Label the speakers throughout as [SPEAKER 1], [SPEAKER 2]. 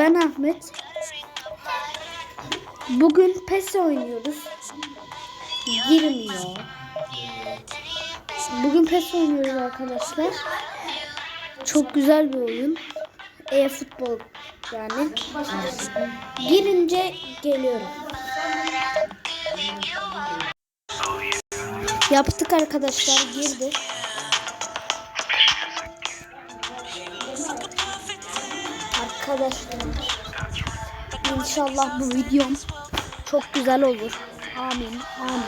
[SPEAKER 1] Ben Ahmet. Bugün PES oynuyoruz. Girmiyor. Bugün PES oynuyoruz arkadaşlar. Çok güzel bir oyun. E-futbol yani. Girince geliyorum. Yaptık arkadaşlar girdi. Arkadaşlar İnşallah bu videom çok güzel olur. Amin. Amin.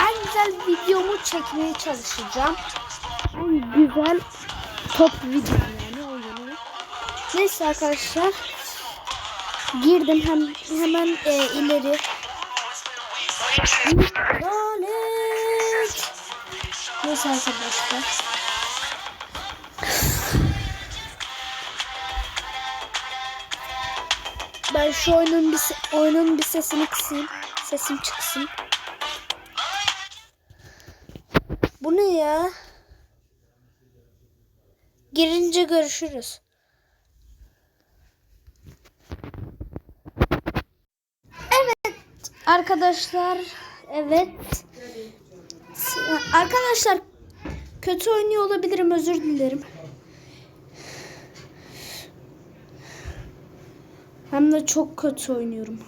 [SPEAKER 1] En güzel videomu çekmeye çalışacağım. En güzel top video yani oyunu. Neyse arkadaşlar. Girdim hem hemen e, ileri. Neyse arkadaşlar. Ben şu oyunun bir oyunun bir sesini kısayım. Sesim çıksın. Bu ne ya? Girince görüşürüz. Evet arkadaşlar. Evet. Arkadaşlar kötü oynuyor olabilirim özür dilerim. Hem de çok kötü oynuyorum.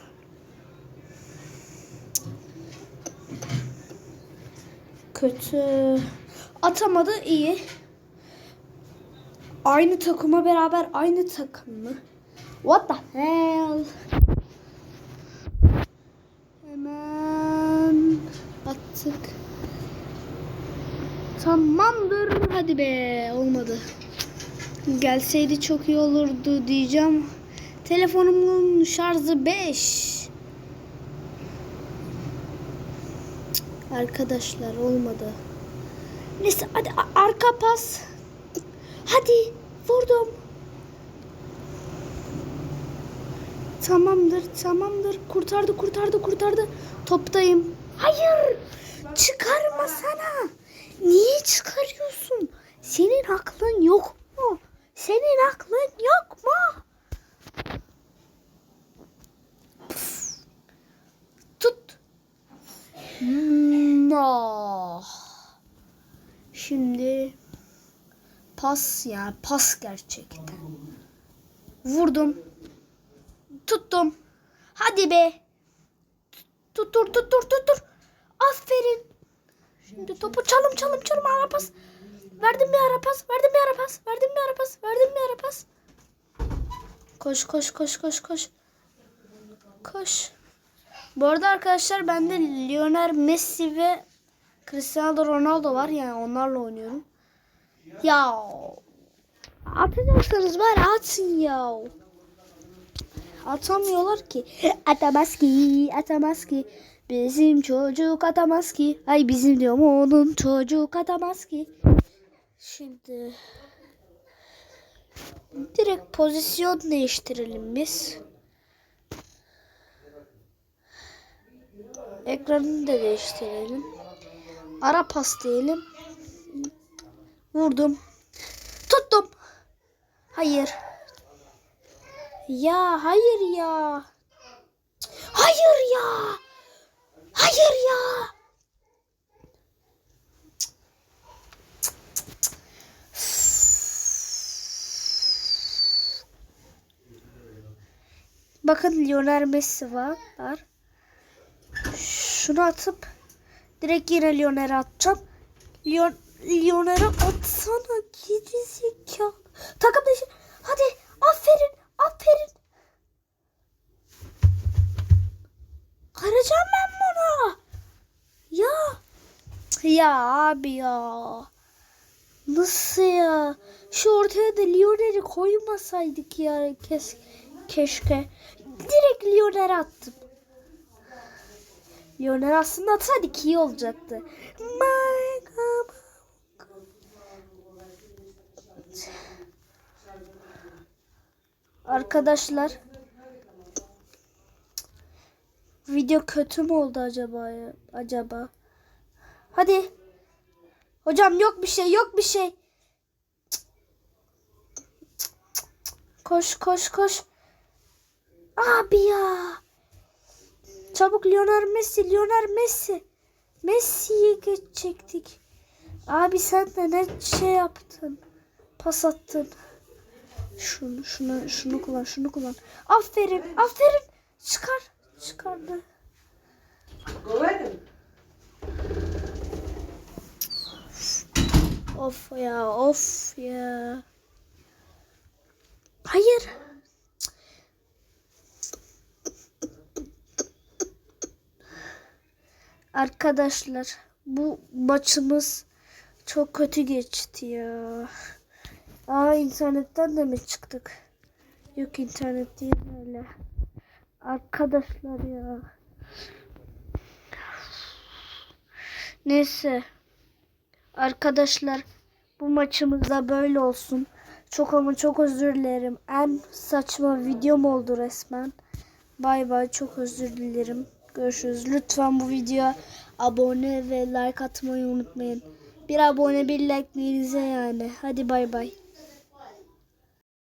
[SPEAKER 1] Kötü. Atamadı iyi. Aynı takıma beraber aynı takım mı? What the hell? Hemen attık. Tamamdır. Hadi be. Olmadı. Gelseydi çok iyi olurdu diyeceğim. Telefonumun şarjı 5. Arkadaşlar olmadı. Neyse hadi arka pas. Hadi vurdum. Tamamdır tamamdır. Kurtardı kurtardı kurtardı. Toptayım. Hayır. Çıkarma sana. Niye çıkarıyorsun? Senin aklın yok mu? Senin aklın yok mu? Şimdi pas ya pas gerçekten. Vurdum. Tuttum. Hadi be. Tuttur tuttur tuttur. Aferin. Şimdi topu çalım çalım çalım ara pas. Verdim bir ara pas. Verdim bir ara pas. Verdim bir ara pas. Verdim bir ara pas. Koş koş koş koş koş. Koş. Bu arada arkadaşlar bende Lionel Messi ve Cristiano Ronaldo var yani onlarla oynuyorum. Ya atacaksanız bari atın ya. Atamıyorlar ki. Atamaz ki, atamaz ki. Bizim çocuk atamaz ki. Ay bizim diyorum onun çocuk atamaz ki. Şimdi direkt pozisyon değiştirelim biz. Ekranını da değiştirelim. Ara pas diyelim. Vurdum. Tuttum. Hayır. Ya hayır ya. Hayır ya. Hayır ya. Bakın Lionel Messi var. Şunu atıp direkt yine Lionel'e atacağım. Lion, Lionel'e atsana geri zekalı. Takım dışı. Hadi aferin aferin. Kıracağım ben bunu. Ya. Ya abi ya. Nasıl ya? Şu ortaya da Lionel'i koymasaydık ya kes, keşke. Direkt Lionel'e attım. Lionel aslında atsaydık iyi olacaktı. My. Arkadaşlar video kötü mü oldu acaba ya? acaba? Hadi. Hocam yok bir şey, yok bir şey. Koş koş koş. Abi ya. Çabuk Lionel Messi, Lionel Messi. Messi'yi geçecektik. Abi sen de ne şey yaptın? Pas attın. Şunu, şunu, şunu kullan, şunu kullan. Aferin, aferin. Çıkar, çıkardı. Of ya, of ya. Hayır. Arkadaşlar bu maçımız çok kötü geçti ya. Aa internetten de mi çıktık? Yok internet değil öyle. Arkadaşlar ya. Neyse. Arkadaşlar bu maçımız da böyle olsun. Çok ama çok özür dilerim. En saçma videom oldu resmen. Bay bay çok özür dilerim. Görüşürüz. Lütfen bu videoya abone ve like atmayı unutmayın. Bir abone bir like neyinize yani. Hadi bay bay.